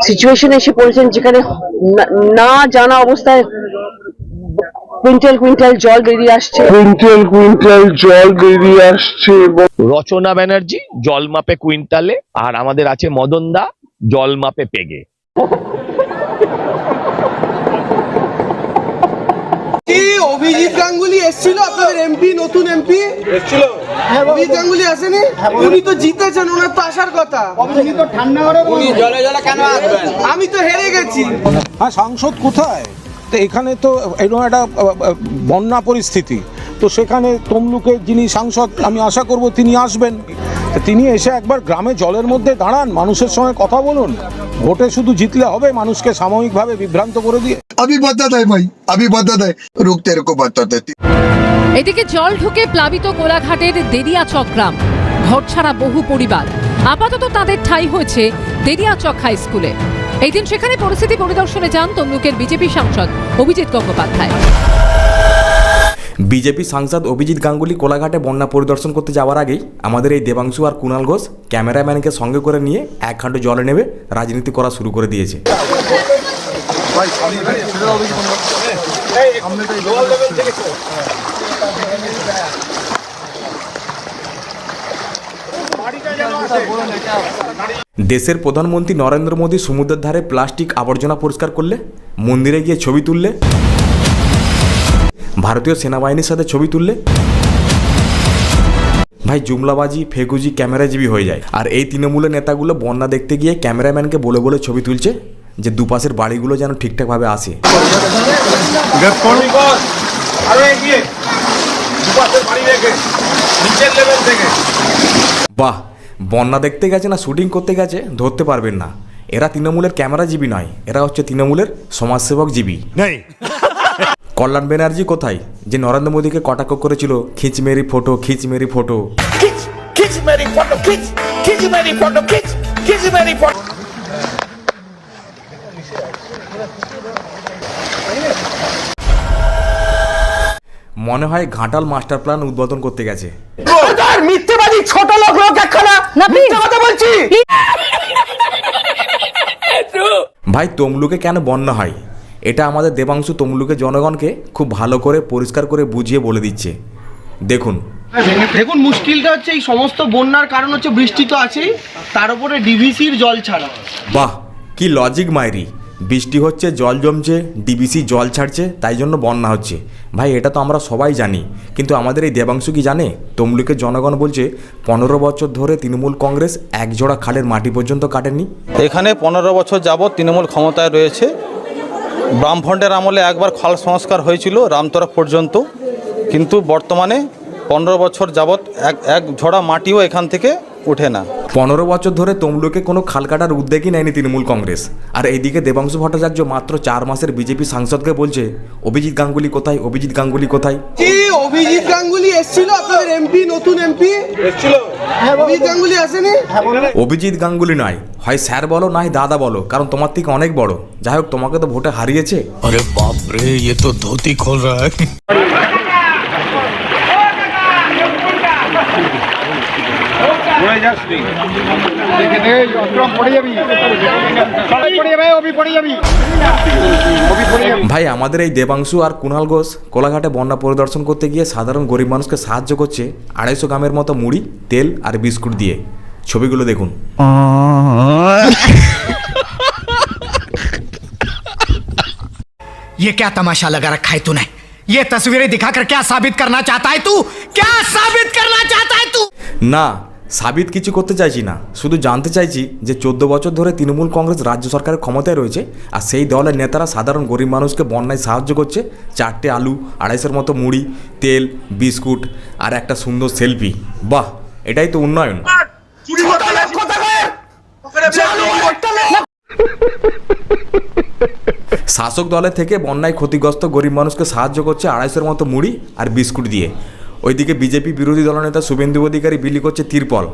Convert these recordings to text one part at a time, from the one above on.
সিচুয়েশনে এসে পড়েছেন যেখানে না- না জানা অবস্থায় কুইন্টাল কুইন্টাল জল বেরিয়ে আসছে। কুইন্টাল কুইন্টাল জল বেরিয়ে আসছে এবং রচনা ব্যানার্জি জল মাপে কুইন্টালে আর আমাদের আছে মদন দা জল মাপে পেগে কি অভিজিৎ গাঙ্গুলি এসেছিল আপনাদের এমপি নতুন এমপি? এসেছিল। অভিজিৎ গাঙ্গুলি আসেনি? উনি তো জিতেছেন ওনার তো আসার কথা। আমি তো হেরে গেছি। হ্যাঁ সাংসদ কোথায়? তো এখানে তো এরকম একটা বন্যা পরিস্থিতি। তো সেখানে তমলুকের যিনি সাংসদ আমি আশা করব তিনি আসবেন। তিনি এসে একবার গ্রামে জলের মধ্যে দাঁড়ান মানুষের সঙ্গে কথা বলুন। ভোটে শুধু জিতলে হবে মানুষকে সাময়িকভাবে বিভ্রান্ত করে দিয়ে। আমি বাধ্যা দেয় ভাই আমি বাধ্যা দেয় রুখতে এরকম বাধ্যা দেয়। এদিকে জল ঢুকে প্লাবিত কোলাঘাটের দেরিয়াচক গ্রাম। ঘর ছাড়া বহু পরিবার। আপাতত তাদের ঠাই হয়েছে দেরিয়াচক হাই স্কুলে। এই দিন সেখানে পরিস্থিতি পরিদর্শনে যান তমলুকের বিজেপি সাংসদ অভিজিৎ গঙ্গোপাধ্যায়। বিজেপি সাংসদ অভিজিৎ গাঙ্গুলি কোলাঘাটে বন্যা পরিদর্শন করতে যাওয়ার আগেই আমাদের এই দেবাংশু আর কুণাল ঘোষ ক্যামেরাম্যানকে সঙ্গে করে নিয়ে এক খান্ড জলে নেবে, রাজনীতি করা শুরু করে দিয়েছে। দেশের প্রধানমন্ত্রী নরেন্দ্র মোদী সমুদ্রের ধারে প্লাস্টিক আবর্জনা পরিষ্কার করলে, মন্দিরে গিয়ে ছবি তুললে। ভারতীয় সেনাবাহিনীর সাথে ছবি তুললে? ভাই জুমলাবাজি ফেকুজি ক্যামেরাজীবী হয়ে যায়। আর এই তৃণমূলের নেতাগুলো বন্যা দেখতে গিয়ে ক্যামেরাম্যানকে বলে বলে ছবি তুলছে যে দুপাশের বাড়িগুলো যেন ঠিকঠাকভাবে আসে। বাহ বন্যা দেখতে গেছে না শুটিং করতে গেছে ধরতে পারবেন না। এরা তৃণমূলের ক্যামেরাজীবী নয় এরা হচ্ছে তৃণমূলের সমাজসেবক জীবী কল্যাণ ব্যানার্জি কোথায়? যে নরেন্দ্র মোদীকে কটাক্ষ করেছিল খিচ মেরি ফটো খিচ মেরি ফটো। মনে হয় ঘাটাল মাস্টার প্ল্যান উদ্বোধন করতে গেছে। মিথ্যেবাদী ছোট লোক লোক একখানা। মিথ্যে কথা বলছি। ভাই তমলুকে কেন বন্যা হয়? এটা আমাদের দেবাংশু তমলুকের জনগণকে খুব ভালো করে পরিষ্কার করে বুঝিয়ে বলে দিচ্ছে। দেখুন। দেখুন মুশকিলটা হচ্ছে এই সমস্ত বন্যার কারণ হচ্ছে বৃষ্টি তো আছেই তার উপরে ডিভিসির জল ছাড়া। বাহ কি লজিক মাইরি। বৃষ্টি হচ্ছে জল জমছে ডিবিসি জল ছাড়ছে তাই জন্য বন্যা হচ্ছে। ভাই এটা তো আমরা সবাই জানি কিন্তু আমাদের এই দেবাংশু কি জানে? তমলুকের জনগণ বলছে পনেরো বছর ধরে তৃণমূল কংগ্রেস একজোড়া খালের মাটি পর্যন্ত কাটেনি। এখানে পনেরো বছর যাবৎ তৃণমূল ক্ষমতায় রয়েছে বামফ্রন্টের আমলে একবার খাল সংস্কার হয়েছিল রামতরা পর্যন্ত। কিন্তু বর্তমানে পনেরো বছর যাবৎ এক এক ঝড়া মাটিও এখান থেকে ওঠে না। পনেরো বছর ধরে তমলুকে কোনো খাল কাটার উদ্যোগই নেয়নি তৃণমূল কংগ্রেস। আর এইদিকে দেবাংশু ভট্টাচার্য মাত্র চার মাসের বিজেপি সাংসদকে বলছে অভিজিৎ গাঙ্গুলি কোথায়? অভিজিৎ গাঙ্গুলি কোথায়? কি অভিজিৎ গাঙ্গুলি? অভিজিৎ গাঙ্গুলি নয় হয় স্যার বলো নাই দাদা বলো কারণ তোমার থেকে অনেক বড়। যাই হোক তোমাকে তো ভোটে হারিয়েছে। আরে বাপরে এ তো ধুতি খোল রা ভাই আমাদের এই দেবাংশু আর কুণাল ঘোষ কোলাঘাটে বন্যা পরিদর্শন করতে গিয়ে সাধারণ গরিব মানুষকে সাহায্য করছে আড়াইশো গ্রামের মতো মুড়ি তেল আর বিস্কুট দিয়ে ছবিগুলো দেখুন ये क्या तमाशा लगा रखा है तूने ये तस्वीरें दिखाकर क्या साबित करना चाहता है तू क्या साबित करना चाहता है तू না সাবিত কিছু করতে চাইছি না। শুধু জানতে চাইছি যে চোদ্দ বছর ধরে তৃণমূল কংগ্রেস রাজ্য সরকারের ক্ষমতায় রয়েছে আর সেই দলের নেতারা সাধারণ গরিব মানুষকে বন্যায় সাহায্য করছে। চারটে আলু, আড়াইশোর মতো মুড়ি, তেল, বিস্কুট আর একটা সুন্দর সেলফি। বাহ, এটাই তো উন্নয়ন। শাসক দলের থেকে বন্যায় ক্ষতিগ্রস্ত গরিব মানুষকে সাহায্য করছে আড়াইশোর মতো মুড়ি আর বিস্কুট দিয়ে। ওইদিকে বিজেপি বিরোধী দলনেতা শুভেন্দু অধিকারী বিলি করছে তিরপল।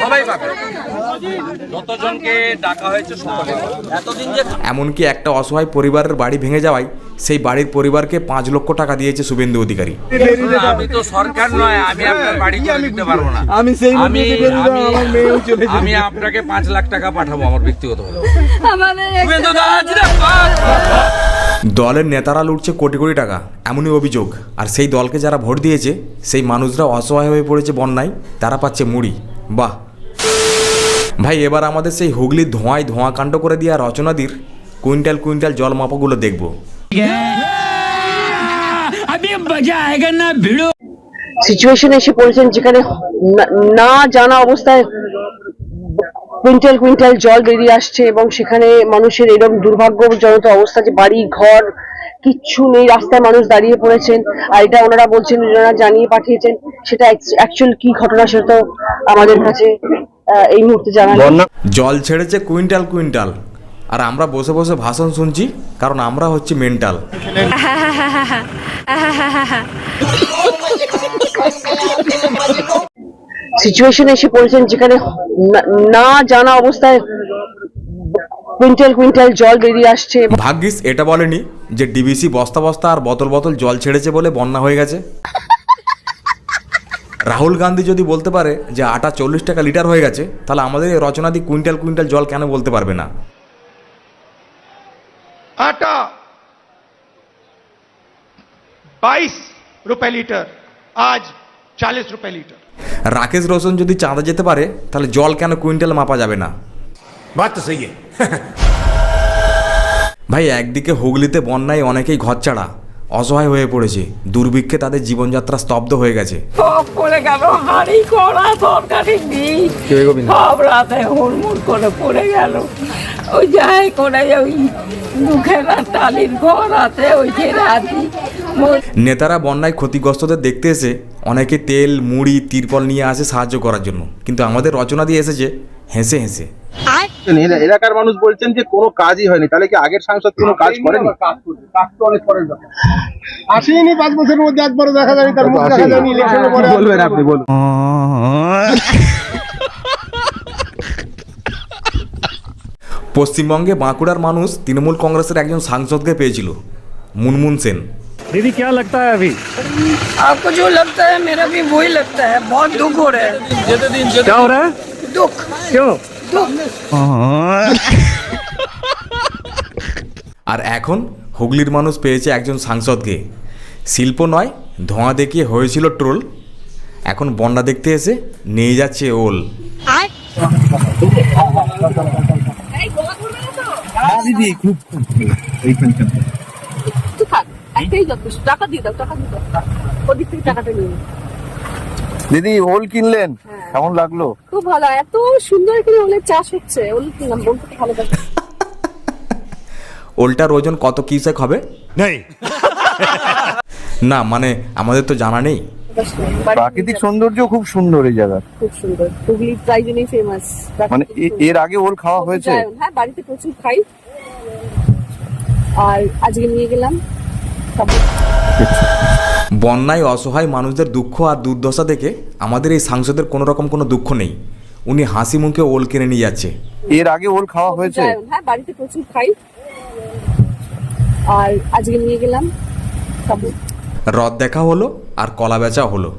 সবাই পাবে। এমনকি একটা অসহায় পরিবারের বাড়ি ভেঙে যাওয়ায় সেই বাড়ির পরিবারকে পাঁচ লক্ষ টাকা দিয়েছে শুভেন্দু অধিকারী। আমি তো সরকার নয় আমি আপনার বাড়ি করে দিতে পারব না। আমি সেই আমি আমি- আমি আপনাকে পাঁচ লাখ টাকা পাঠাবো আমার ব্যক্তিগত। দলের নেতারা লুটছে কোটি কোটি টাকা এমনই অভিযোগ। আর সেই দলকে যারা ভোট দিয়েছে সেই মানুষরা অসহায় হয়ে পড়েছে বন্যায় তারা পাচ্ছে মুড়ি। বাহ! ভাই এবার আমাদের সেই হুগলির ধোঁয়ায় ধোঁয়া কাণ্ড করে দেওয়া রচনাদির কুইন্টাল কুইন্টাল জল মাপাগুলো দেখব। সিচুয়েশন এসে পড়েছেন যেখানে না- না জানা অবস্থায় কুইন্টাল কুইন্টাল জল বেরিয়ে আসছে এবং সেখানে মানুষের এরকম দুর্ভাগ্যজনক অবস্থা যে বাড়ি ঘর কিচ্ছু নেই রাস্তায় মানুষ দাঁড়িয়ে পড়েছেন। আর এটা ওনারা বলছেন ওনারা জানিয়ে পাঠিয়েছেন। সেটা অ্যাকচুয়াল কি ঘটনা সেটা তো আমাদের কাছে এই মুহূর্তে জানা জল ছেড়েছে কুইন্টাল কুইন্টাল। আর আমরা বসে বসে ভাষণ শুনছি কারণ আমরা হচ্ছে মেন্টাল। সিচুয়েশন এসে পড়েছেন যেখানে না- জানা অবস্থায় কুইন্টাল কুইন্টাল জল বেরিয়ে আসছে ভাগ্যিস এটা বলেনি যে ডিবিসি বস্তা বস্তা আর বোতল বোতল জল ছেড়েছে বলে বন্যা হয়ে গেছে। রাহুল গান্ধী যদি বলতে পারে যে আটা চল্লিশ টাকা লিটার হয়ে গেছে তাহলে আমাদের এই রচনাদি কুইন্টাল কুইন্টাল জল কেন বলতে পারবে না? আটা বাইশ রুপে লিটার আজ চাল্লিশ রুপে লিটার। রাকেশ রোশন যদি চাঁদা যেতে পারে তাহলে জল কেন কুইন্টাল মাপা যাবে না? ভাই একদিকে হুগলিতে বন্যায় অনেকেই ঘর ছাড়া অসহায় হয়ে পড়েছে। দুর্ভিক্ষে তাদের জীবনযাত্রা স্তব্ধ হয়ে গেছে। সব পড়ে গেল হাড়ি কড়া তরকারি নেই সব রাতে হুড়মুড় করে পড়ে গেল। ওই যাই করে ওই দুখেরা টালির ঘর আছে ওই ছেড়ে আছি নেতারা বন্যায় ক্ষতিগ্রস্তদের দেখতে এসে অনেকে তেল মুড়ি তিরপল নিয়ে আসে সাহায্য করার জন্য। কিন্তু আমাদের রচনা দিয়ে এসেছে হেসে হেসে। এলাকার মানুষ বলছেন যে কোনো কাজই হয়নি তাহলে কি আগের সাংসদ কোনো কাজ করেনি আসেনি পাঁচ বছরের মধ্যে একবারও দেখা যায়নি তার মুখ দেখা যায়নি ইলেকশনের পরে বলবেন আপনি বলুন পশ্চিমবঙ্গে বাঁকুড়ার মানুষ তৃণমূল কংগ্রেসের একজন সাংসদকে পেয়েছিল মুনমুন সেন आपको जो लगता है मेरा भी वही लगता है बहुत दुख हो रहा है क्या हो रहा है दुख क्यों दुख আর এখন হুগলির মানুষ পেয়েছে একজন সাংসদকে। শিল্প নয় ধোঁয়া দেখিয়ে হয়েছিল ট্রোল। এখন বন্যা দেখতে এসে নিয়ে যাচ্ছে ওল। নাও। দিদি ওল কিনলেন? কেমন লাগল? খুব ভালো এত সুন্দর করে ওলের চাষ হচ্ছে ওল বলতে ভালো লাগে। ওলটার ওজন কত কিসেক হবে? না মানে আমাদের তো জানা নেই। প্রাকৃতিক সৌন্দর্য খুব সুন্দর এই জায়গা খুব সুন্দর হুগলি তাই জন্যই ফেমাস মানে এ- এর আগে ওল খাওয়া হয়েছে? হ্যাঁ বাড়িতে প্রচুর খাই। আর আজকে নিয়ে গেলাম। বন্যায় অসহায় মানুষদের দুঃখ আর দুর্দশা দেখে আমাদের এই সাংসদের কোনো রকম কোনো দুঃখ নেই। উনি হাসি মুখে ওল কিনে নিয়ে যাচ্ছে। এর আগে ওল খাওয়া হয়েছে? হ্যাঁ বাড়িতে প্রচুর খাই। আর আজকে নিয়ে গেলাম রদ দেখা হলো আর কলা বেচা হলো।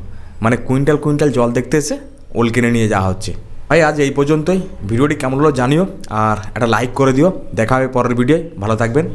মানে কুইন্টাল কুইন্টাল জল দেখতে এসে ওল কিনে নিয়ে যাওয়া হচ্ছে। ভাই আজ এই পর্যন্তই। ভিডিওটি কেমন হলো জানিও আর একটা লাইক করে দিও। দেখা হবে পরের ভিডিও ভালো থাকবেন।